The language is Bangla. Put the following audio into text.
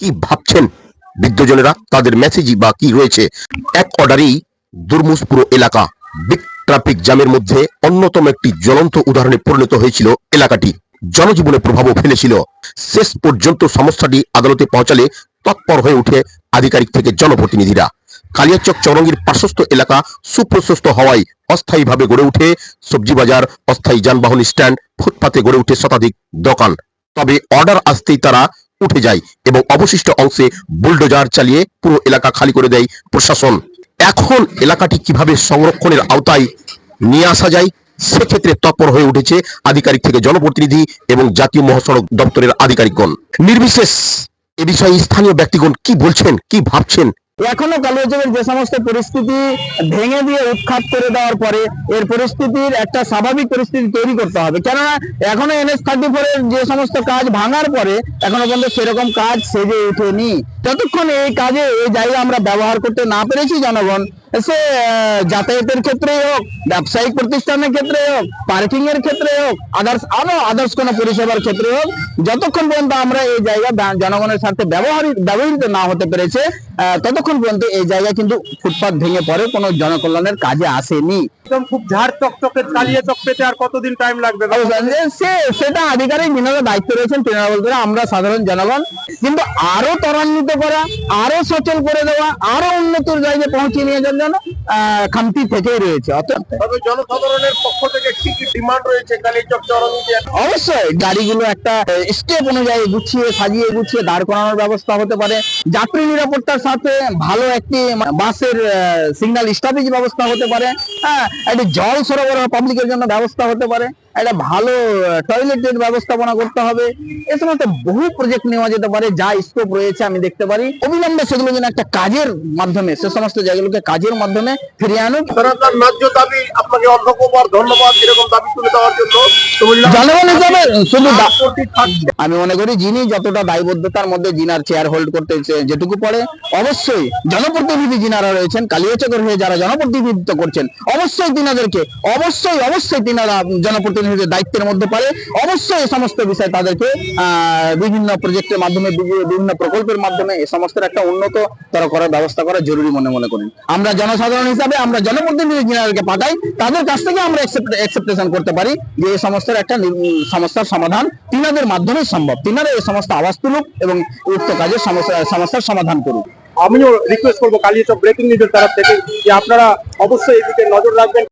কি ভাবছেন বৃদ্ধজনেরা? তাদের মেসেজই বা কি রয়েছে? এক অর্ডারেই দুর্মুস পুরো এলাকা। বিগ ট্রাফিক জ্যামের মধ্যে অন্যতম একটি জ্বলন্ত উদাহরণে পরিণত হয়েছিল এলাকাটি। জনজীবনে প্রভাবও ফেলেছিল। শেষ পর্যন্ত সমস্যাটি আদালতে পৌঁছালে তৎপর হয়ে উঠে আধিকারিক থেকে জনপ্রতিনিধিরা। কালিয়াচক চৌরঙ্গীর পার্শ্বস্থ এলাকা সুপ্রশস্ত হওয়ায় অস্থায়ীভাবে গড়ে উঠে সবজি বাজার অস্থায়ী যানবাহন স্ট্যান্ড ফুটপাতে গড়ে উঠে শতাধিক দোকান। তবে অর্ডার আসতেই তারা উঠে যায় এবং অবশিষ্ট অংশে বুলডোজার চালিয়ে পুরো এলাকা খালি করে দেয় প্রশাসন। এখন এলাকাটি কীভাবে সংরক্ষণের আওতায় নিয়ে আসা যায়, সেক্ষেত্রে তৎপর হয়ে উঠেছে আধিকারিক থেকে জনপ্রতিনিধি এবং জাতীয় মহাসড়ক দপ্তরের আধিকারিকগণ। নির্বিশেষ এ বিষয়ে স্থানীয় ব্যক্তিগণ কি বলছেন, কি ভাবছেন এখনও কালিয়াচকের যে সমস্ত পরিস্থিতি ভেঙে দিয়ে উৎখাত করে দেওয়ার পরে এর পরিস্থিতির একটা স্বাভাবিক পরিস্থিতি তৈরি করতে হবে। কেননা এখনও এনএস থার্টি ফোর এর যে সমস্ত কাজ ভাঙার পরে এখনও পর্যন্ত সেরকম কাজ সেজে উঠেনি। যতক্ষণ এই কাজে এই জায়গা আমরা ব্যবহার করতে না পেরেছি জনগণ সে যাতায়াতের ক্ষেত্রে হোক ব্যবসায়িক প্রতিষ্ঠানের ক্ষেত্রে হোক পার্কিং এর ক্ষেত্রে হোক আদার্স আরও আদার্স কোনো পরিষেবার ক্ষেত্রে হোক যতক্ষণ পর্যন্ত আমরা এই জায়গা জনগণের স্বার্থে ব্যবহারিত ব্যবহৃত না হতে পেরেছে ততক্ষণ পর্যন্ত এই জায়গা কিন্তু ফুটপাত ভেঙে পড়ে কোনো জনকল্যাণের কাজে আসেনি। একদম খুব ঝাড় চকচকে কালিয়ে চক পেতে আর কতদিন টাইম লাগবে সে সেটা আধিকারিক যিনারা দায়িত্ব রয়েছেন তেনারা বলতে আমরা সাধারণ জনগণ। কিন্তু আরও ত্বরান্বিত করা আরও সচল করে দেওয়া আরও উন্নতির জায়গায় পৌঁছে নিয়ে যাওয়ার জন্য খামতি থেকেই রয়েছে। অতএব জনসাধারণের পক্ষ থেকে কি কি ডিমান্ড রয়েছে অবশ্যই গাড়িগুলো একটা স্টেপ অনুযায়ী গুছিয়ে সাজিয়ে গুছিয়ে দাঁড় করানোর ব্যবস্থা হতে পারে। যাত্রী নিরাপত্তার সাথে ভালো একটি বাসের সিগন্যাল স্টপেজ ব্যবস্থা হতে পারে। হ্যাঁ একটি জল সরবরাহ পাবলিকের জন্য ব্যবস্থা হতে পারে। একটা ভালো টয়লেটের ব্যবস্থাপনা করতে হবে। এ সমস্ত বহু প্রজেক্ট নেওয়া যেতে পারে যা স্কোপ রয়েছে আমি দেখতে পারি। অবিলম্বে সেগুলো যেন একটা কাজের মাধ্যমে সে সমস্ত জায়গাগুলোকে কাজের মাধ্যমে ফিরিয়ে আনুক। ন্যায্য দাবি আপনাকে অর্ধকবার ধন্যবাদ এরকম দাবি তুলে দেওয়ার জন্য। জনগণ হিসাবে শুধু দা- প্রতি থাকবে আমি মনে করি যিনি যতটা দায়বদ্ধতার মধ্যে জিনার চেয়ার হোল্ড করতে যেটুকু পড়ে অবশ্যই জনপ্রতিনিধি যিনারা রয়েছেন কালিয়াচকের হয়ে যারা জনপ্রতিনিধিত্ব করছেন অবশ্যই তিনাদেরকে অবশ্যই অবশ্যই তিনারা জনপ্রতিনিধিদের দায়িত্বের মধ্যে পারে অবশ্যই এই সমস্ত বিষয় তাদেরকে বিভিন্ন প্রজেক্টের মাধ্যমে, বিভিন্ন প্রকল্পের মাধ্যমে এই সমস্ত একটা উন্নত তর করার ব্যবস্থা করা জরুরি মনে মনে করি। আমরা জনসাধারণ হিসাবে, আমরা জনপ্রতিনিধি যিনাদেরকে পাঠাই, তাদের কাছ থেকে আমরা একসেপ্টেশন করতে পারি যে এই সমস্যার একটা সমস্যার সমাধান তিনাদের মাধ্যমে সম্ভব। তিনারা এই সমস্ত আওয়াজ তুলুক এবং উক্ত কাজের সমস্যার সমাধান করুক। আমিও রিকোয়েস্ট করব কালিয়াচক ব্রেকিং নিউজের তরফ থেকে যে আপনারা অবশ্যই এদিকে নজর রাখবেন।